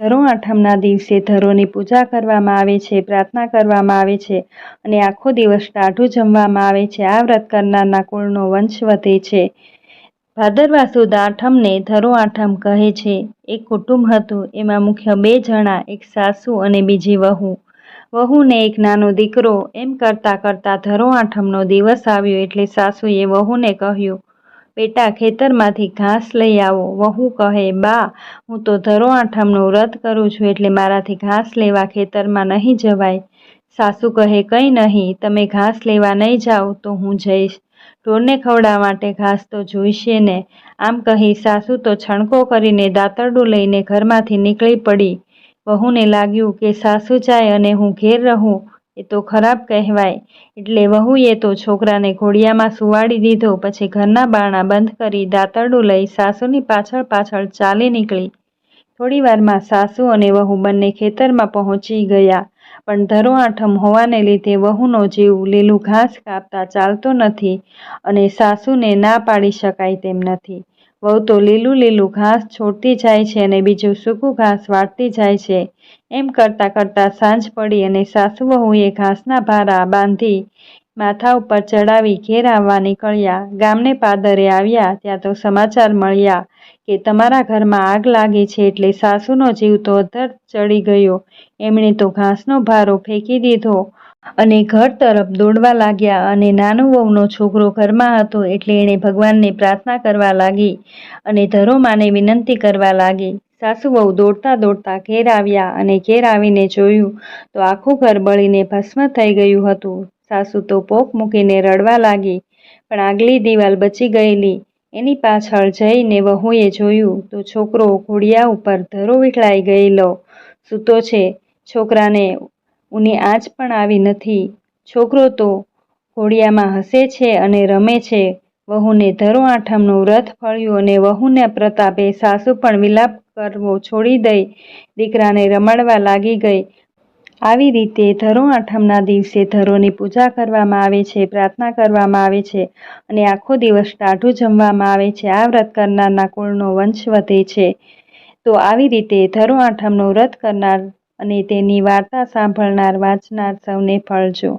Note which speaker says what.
Speaker 1: ધરો આઠમના દિવસે ધરોની પૂજા કરવામાં આવે છે, પ્રાર્થના કરવામાં આવે છે અને આખો દિવસ ટાઢું જમવામાં આવે છે. આ વ્રત કરનારના કુળનો વંશ વધે છે. ભાદરવા આઠમને ધરો આઠમ કહે છે. એક કુટુંબ હતું, એમાં મુખ્ય બે જણા, એક સાસુ અને બીજી વહુ. વહુને એક નાનો દીકરો. એમ કરતાં કરતાં ધરો આઠમનો દિવસ આવ્યો એટલે સાસુએ વહુને કહ્યું બેટા ખેતરમાંથી ઘાસ લઈ આવો. વહુ કહે, બા, હું તો ધરો આઠમનું વ્રત કરું છું એટલે મારાથી ઘાસ લેવા ખેતરમાં નહીં જવાય. સાસુ કહે, કંઈ નહીં, તમે ઘાસ લેવા નહીં જાઓ તો હું જઈશ. ઢોરને ખવડાવવા માટે ઘાસ તો જોઈશે ને. આમ કહી સાસુ તો છણકો કરીને દાંતરડું લઈને ઘરમાંથી નીકળી પડી. વહુને લાગ્યું કે સાસુ જાય અને હું ઘેર રહું. એ તો ખરાબ કહેવાય. એટલે વહુએ તો છોકરાને ઘોડિયામાં સુવાડી દીધો, પછી ઘરના બારણા બંધ કરી દાંતરડું લઈ સાસુની પાછળ પાછળ ચાલી નીકળી. થોડીવારમાં સાસુ અને વહુ બંને ખેતરમાં પહોંચી ગયા. પણ ધરો આઠમ હોવાને લીધે વહુનો જીવ લીલું ઘાસ કાપતા ચાલતો નથી અને સાસુને ના પાડી શકાય તેમ નથી. વહુ તો લીલું લીલું ઘાસ છોડતી જાય છે અને બીજું સૂકું ઘાસ વાટતી જાય છે. એમ કરતાં કરતાં સાંજ પડી અને સાસુ વહુએ ઘાસના ભારા બાંધી માથા ઉપર ચડાવી ઘેર આવવા નીકળ્યા. ગામને પાદરે આવ્યા. ત્યાં તો સમાચાર મળ્યા કે તમારા ઘરમાં આગ લાગી છે એટલે સાસુનો જીવ તો અધર ચડી ગયો. એમણે તો ઘાસનો ભારો ફેંકી દીધો અને ઘર તરફ દોડવા લાગ્યા અને નાનો વહુનો છોકરો ઘરમાં હતો એટલે એણે ભગવાનને પ્રાર્થના કરવા લાગી અને ધરોમાને વિનંતી કરવા લાગી. સાસુ વહુ દોડતા દોડતા ઘેર આવ્યા અને ઘેર આવીને જોયું તો આખું ઘર બળીને ભસ્મ થઈ ગયું હતું. સાસુ તો પોક મૂકીને રડવા લાગી, પણ આગલી દિવાલ બચી ગયેલી. એની પાછળ જઈને વહુએ જોયું તો છોકરો ઘોડિયા ઉપર ધરો વીખળાઈ ગયેલો. સૂતો છે, છોકરાને ઉની આંચ પણ આવી નથી. છોકરો તો ઘોડિયામાં હસે છે અને રમે છે. વહુને ધરો આઠમનું વ્રત ફળ્યું અને વહુને પ્રતાપે સાસુ પણ વિલાપ કરવો છોડી દઈ, દીકરાને રમાડવા લાગી ગઈ. આવી રીતે ધરો આઠમના દિવસે ધરોની પૂજા કરવામાં આવે છે, પ્રાર્થના કરવામાં આવે છે અને આખો દિવસ ટાઢું જમવામાં આવે છે. આ વ્રત કરનારના કુળનો વંશ વધે છે. તો આવી રીતે ધરો આઠમનું વ્રત કરનાર અને તેની વાર્તા સાંભળનાર વાંચનાર સૌને ફળજો